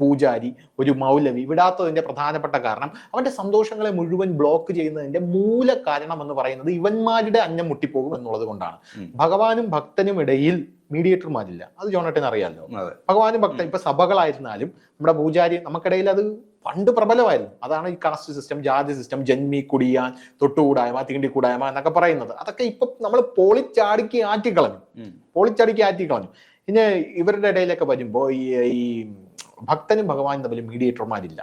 പൂജാരി ഒരു മൗലവി വിടാത്തതിന്റെ പ്രധാനപ്പെട്ട കാരണം അവന്റെ സന്തോഷങ്ങളെ മുഴുവൻ ബ്ലോക്ക് ചെയ്യുന്നതിന്റെ മൂല കാരണം എന്ന് പറയുന്നത് ഇവന്മാരുടെ അന്നം മുട്ടിപ്പോകും എന്നുള്ളത് കൊണ്ടാണ്. ഭഗവാനും ഭക്തനും ഇടയിൽ മീഡിയേറ്റർമാരില്ല അത് ജോണേട്ടൻ അറിയാമല്ലോ ഭഗവാനും ഭക്തൻ ഇപ്പൊ സഭകളായിരുന്നാലും നമ്മുടെ പൂജാരി നമുക്കിടയിൽ അത് പണ്ട് പ്രബലമായിരുന്നു. അതാണ് ഈ കാസ്റ്റ് സിസ്റ്റം ജാതി സിസ്റ്റം ജന്മി കുടിയാൻ തൊട്ടുകൂടായ്മ തീണ്ടി കൂടായ്മ എന്നൊക്കെ പറയുന്നത്. അതൊക്കെ ഇപ്പൊ നമ്മൾ പൊളിച്ചാടിക്ക് ആറ്റിക്കളഞ്ഞു. പൊളിച്ചാടിക്ക് ആറ്റിക്കളഞ്ഞു. പിന്നെ ഇവരുടെ ഇടയിലൊക്കെ വരുമ്പോ ഈ ഭക്തനും ഭഗവാനും തമ്മിൽ മീഡിയേറ്റർമാരില്ല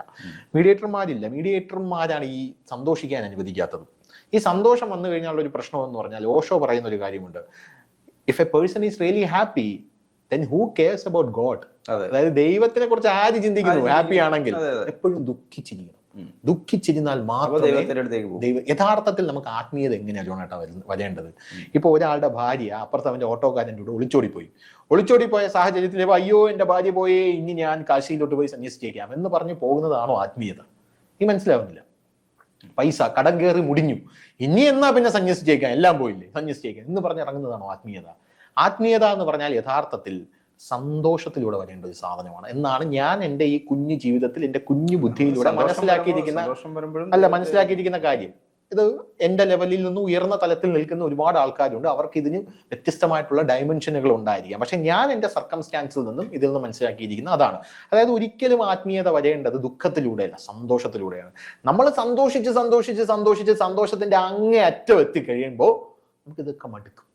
മീഡിയേറ്റർമാരില്ല മീഡിയേറ്റർമാരാണ് ഈ സന്തോഷിക്കാൻ അനുവദിക്കാത്തത്. ഈ സന്തോഷം വന്നു കഴിഞ്ഞാൽ ഒരു പ്രശ്നം എന്ന് പറഞ്ഞാൽ ഓഷോ പറയുന്ന ഒരു കാര്യമുണ്ട് if a person is really happy then who cares about God അതായത് ദൈവത്തിനെ കുറിച്ച് ആര് ചിന്തിക്കുന്നു? ഹാപ്പി ആണെങ്കിൽ എപ്പോഴും ദുഃഖിച്ചിരിക്കണം. ഉം. ദുഃഖിച്ചിരുന്നാൽ മാത്രമേ യഥാർത്ഥത്തിൽ നമുക്ക് ആത്മീയത എങ്ങനെയാണ് ജോണേട്ട വരുന്നത് വരേണ്ടത്? ഇപ്പൊ ഒരാളുടെ ഭാര്യ അപ്പുറത്ത് അവന്റെ ഓട്ടോക്കാരന്റെ കൂടെ ഒളിച്ചോടിപ്പോയി. ഒളിച്ചോടിപ്പോയ സാഹചര്യത്തിൽ അയ്യോ എന്റെ ഭാര്യ പോയേ ഇനി ഞാൻ കാശിയിലോട്ട് പോയി സന്യസിച്ചേക്കാം എന്ന് പറഞ്ഞു പോകുന്നതാണോ ആത്മീയത? ഈ മനസ്സിലാവുന്നില്ല. പൈസ കടം കയറി മുടിഞ്ഞു. ഇനി എന്നാ പിന്നെ സന്യസിച്ചേക്കാം എല്ലാം പോയില്ലേ? സന്യസിച്ചേക്കാം എന്ന് പറഞ്ഞ് ഇറങ്ങുന്നതാണോ ആത്മീയത? ആത്മീയത എന്ന് പറഞ്ഞാൽ യഥാർത്ഥത്തിൽ സന്തോഷത്തിലൂടെ വരേണ്ട ഒരു സാധനമാണ്. എന്നാണ് ഞാൻ എന്റെ ഈ കുഞ്ഞു ജീവിതത്തിൽ എന്റെ കുഞ്ഞു ബുദ്ധിയിലൂടെ മനസ്സിലാക്കിയിരിക്കുന്ന അല്ല മനസ്സിലാക്കിയിരിക്കുന്ന കാര്യം. ഇത് എന്റെ ലെവലിൽ നിന്ന് ഉയർന്ന തലത്തിൽ നിൽക്കുന്ന ഒരുപാട് ആൾക്കാരുണ്ട്. അവർക്ക് ഇതിന് വ്യത്യസ്തമായിട്ടുള്ള ഡയമെൻഷനുകൾ ഉണ്ടായിരിക്കാം. പക്ഷെ ഞാൻ എന്റെ സർക്കംസ്റ്റാൻസിൽ നിന്നും ഇതിൽ നിന്ന് മനസ്സിലാക്കിയിരിക്കുന്ന അതാണ്. അതായത് ഒരിക്കലും ആത്മീയത വരേണ്ടത് ദുഃഖത്തിലൂടെയല്ല സന്തോഷത്തിലൂടെയാണ്. നമ്മൾ സന്തോഷിച്ച് സന്തോഷിച്ച് സന്തോഷിച്ച് സന്തോഷത്തിന്റെ അങ്ങേ അറ്റം എത്തിക്കഴിയുമ്പോൾ നമുക്ക് ഇതൊക്കെ മടുക്കും.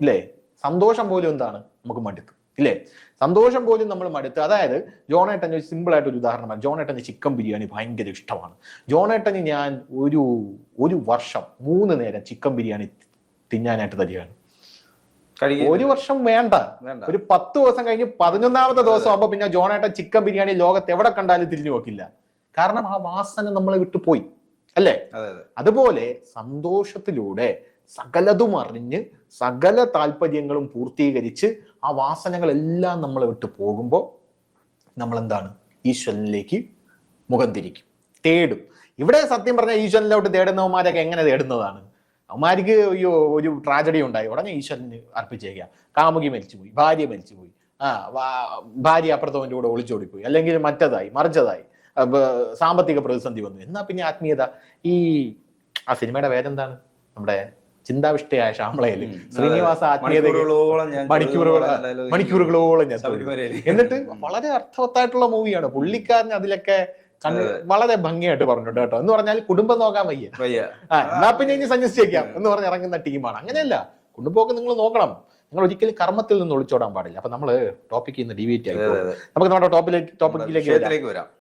ഇല്ലേ? സന്തോഷം പോലും എന്താണ്? നമുക്ക് മടുക്കും. ഇല്ലേ? സന്തോഷം പോലും നമ്മൾ മടുത്ത് അതായത് ജോണേട്ടന് സിമ്പിൾ ആയിട്ട് ഒരു ഉദാഹരണമാണ് ജോണേട്ടന് ചിക്കൻ ബിരിയാണി ഭയങ്കര ഇഷ്ടമാണ്. ജോണേട്ടന് ഞാൻ ഒരു ഒരു വർഷം മൂന്ന് നേരം ചിക്കൻ ബിരിയാണി തിന്നാനായിട്ട് തരികയാണ്. ഒരു വർഷം വേണ്ട. വേണ്ട. ഒരു പത്ത് ദിവസം കഴിഞ്ഞ് പതിനൊന്നാമത്തെ ദിവസം ആകുമ്പോ പിന്നെ ജോണേട്ടൻ ചിക്കൻ ബിരിയാണി ലോകത്ത് എവിടെ കണ്ടാലും തിരിഞ്ഞു നോക്കില്ല. കാരണം ആ വാസന നമ്മളെ വിട്ടു പോയി. അല്ലേ? അതെ അതെ. അതുപോലെ സന്തോഷത്തിലൂടെ സകലതും അറിഞ്ഞ് സകല താല്പര്യങ്ങളും പൂർത്തീകരിച്ച് ആ വാസനകളെല്ലാം നമ്മളെ വിട്ടു പോകുമ്പോൾ നമ്മൾ എന്താണ് ഈശ്വരനിലേക്ക് മുഖം തിരിക്കും. തേടും. ഇവിടെ സത്യം പറഞ്ഞാൽ ഈശ്വരനിലോട്ട് തേടുന്നവന്മാരൊക്കെ എങ്ങനെ തേടുന്നതാണ്? അവന്മാർക്ക് അയ്യോ ഒരു ട്രാജഡി ഉണ്ടായി. ഉടനെ ഈശ്വരന് അർപ്പിച്ചേക്കാം. കാമുകി മരിച്ചുപോയി ഭാര്യ മരിച്ചുപോയി. ആ ഭാര്യ അപ്പുറത്തവന്റെ കൂടെ ഒളിച്ചോടിപ്പോയി. അല്ലെങ്കിൽ മറ്റതായി മറിച്ചതായി. സാമ്പത്തിക പ്രതിസന്ധി വന്നു. എന്നാ പിന്നെ ആത്മീയത? ഈ ആ സിനിമയുടെ പേരെന്താണ്? നമ്മുടെ ചിന്താവിഷ്ടയായ ശ്യാമളയിൽ ഉം. ശ്രീനിവാസ ആത്മീയതയോളം മണിക്കൂറുകളോളം മണിക്കൂറുകൾ- മണിക്കൂറുകളോളം ഞാൻ എന്നിട്ട് വളരെ അർത്ഥവത്തായിട്ടുള്ള മൂവിയാണ്. പുള്ളിക്കാരൻ അതിലൊക്കെ വളരെ ഭംഗിയായിട്ട് പറഞ്ഞിട്ടുണ്ട് കേട്ടോ. എന്ന് പറഞ്ഞാൽ കുടുംബം നോക്കാൻ വയ്യ. ആ എന്നാ പിന്നെ ഇനി സന്യസിച്ചേക്കാം എന്ന് പറഞ്ഞ് ഇറങ്ങുന്ന ടീമാണ്. അങ്ങനെയല്ല. കുടുംബമൊക്കെ നിങ്ങൾ നോക്കണം. നിങ്ങൾ ഒരിക്കലും കർമ്മത്തിൽ നിന്ന് ഒളിച്ചോടാൻ പാടില്ല. അപ്പൊ നമ്മൾ ടോപ്പിക്കിൽ നിന്ന് ഡിവേറ്റ് ആയി. നമുക്ക് നമ്മുടെ ടോപ്പിലേക്ക് ടോപ്പിക്കിലേക്ക് വരാം.